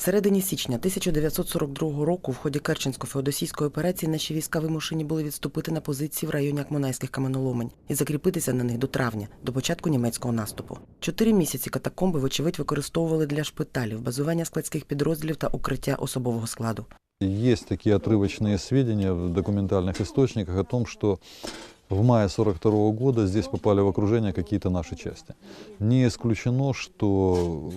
Всередині січня 1942 року в ході Керченсько-феодосійської операції наші війська вимушені були відступити на позиції в районі Акмонайських каменоломень і закріпитися на них до травня, до початку німецького наступу. Чотири місяці катакомби, вочевидь, використовували для шпиталів, базування складських підрозділів та укриття особового складу. Есть такие отрывочные сведения в документальных источниках о том, что в мае 42 года здесь попали в окружение какие-то наши части. Не исключено, что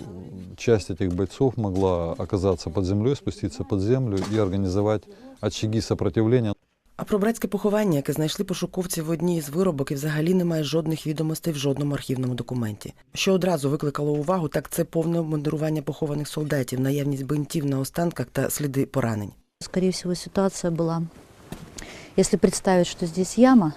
часть этих бойцов могла оказаться под землей, спуститься под землю и организовать очаги сопротивления. А про братське поховання, яке знайшли пошуковці в одній із виробок, і взагалі немає жодних відомостей в жодному архівному документі. Що одразу викликало увагу, так це повне обмундирування похованих солдатів, наявність бинтів на останках та сліди поранень. Скорее всего, ситуация была, если представить, что здесь яма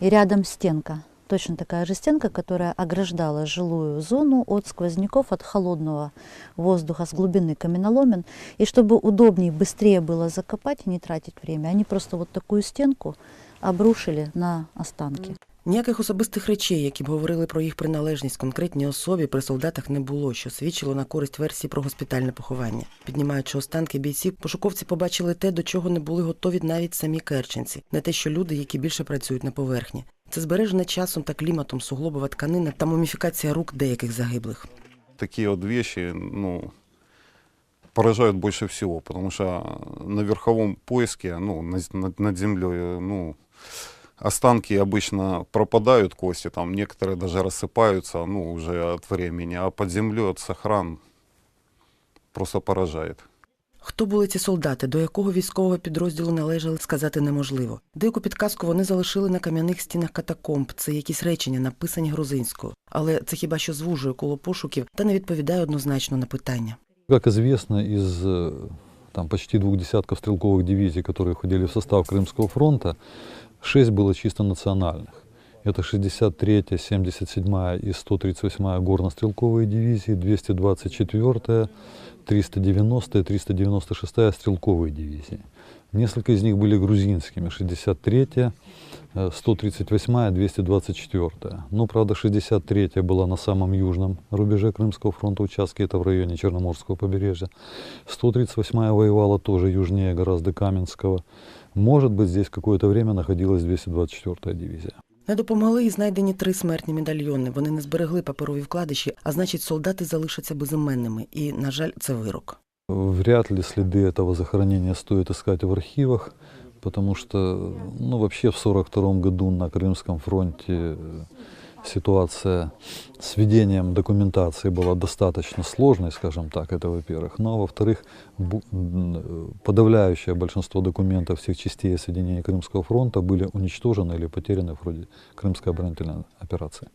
и рядом стенка, точно такая же стенка, которая ограждала жилую зону от сквозняков, от холодного воздуха с глубины каменоломен. И чтобы удобнее, быстрее было закопать и не тратить время, они просто вот такую стенку обрушили на останки. Ніяких особистих речей, які б говорили про їх приналежність конкретній особі, при солдатах не було, що свідчило на користь версії про госпітальне поховання. Піднімаючи останки бійців, пошуковці побачили те, до чого не були готові навіть самі керченці, не те, що люди, які більше працюють на поверхні. Це збережена часом та кліматом суглобова тканина та муміфікація рук деяких загиблих. такие вот вещи, ну, поражают больше всего, потому что на верховом поиске, ну, над, землей, ну, Останки обычно пропадают, кости, там некоторые даже рассыпаются, ну, уже от времени, а под землю от сохран просто поражает. Хто були ці солдати, до якого військового підрозділу належали, сказати неможливо. Дику підказку вони залишили на кам'яних стінах катакомб. Це якісь речення, написані грузинською, але це хіба що звужує коло пошуків та не відповідає однозначно на питання. Як звісно, із е, там почти двох десятків стрілкових дивізій, які входили в состав Кримського фронту, Шесть было чисто национальных. Это 63-я, 77-я и 138-я горно-стрелковые дивизии, 224-я, 390-я, 396-я стрелковые дивизии. Несколько из них были грузинскими, 63-я, э, 138-я, 224-я. Но, правда, 63-я была на самом южном рубеже Крымского фронта участке, это в районе Черноморского побережья. 138-я воевала тоже южнее гораздо Каменского. Может быть, здесь какое-то время находилась 224-я дивизия. Не допомогли і знайдені три смертні медальйони. Вони не зберегли паперові вкладиші, а значить, солдати залишаться безіменними. І, на жаль, це вирок. Вряд ли следы этого захоронения стоит искать в архивах, потому что, ну, вообще в 1942 году на Крымском фронте э, ситуация с ведением документации была достаточно сложной, скажем так, это во-первых. Ну, а во-вторых, бу- м, э, подавляющее большинство документов всех частей и соединений Крымского фронта были уничтожены или потеряны в ходе Крымской оборонительной операции.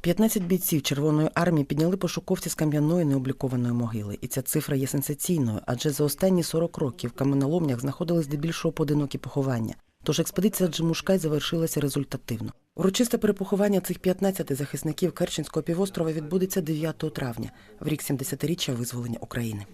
15 бійців Червоної армії підняли пошуковці з кам'яної необлікованої могили. І ця цифра є сенсаційною, адже за останні 40 років в каменоломнях знаходились здебільшого поодинокі поховання. Тож експедиція Джимушкай завершилася результативно. Урочисте перепоховання цих 15 захисників Керченського півострова відбудеться 9 травня, в рік 70-річчя визволення України.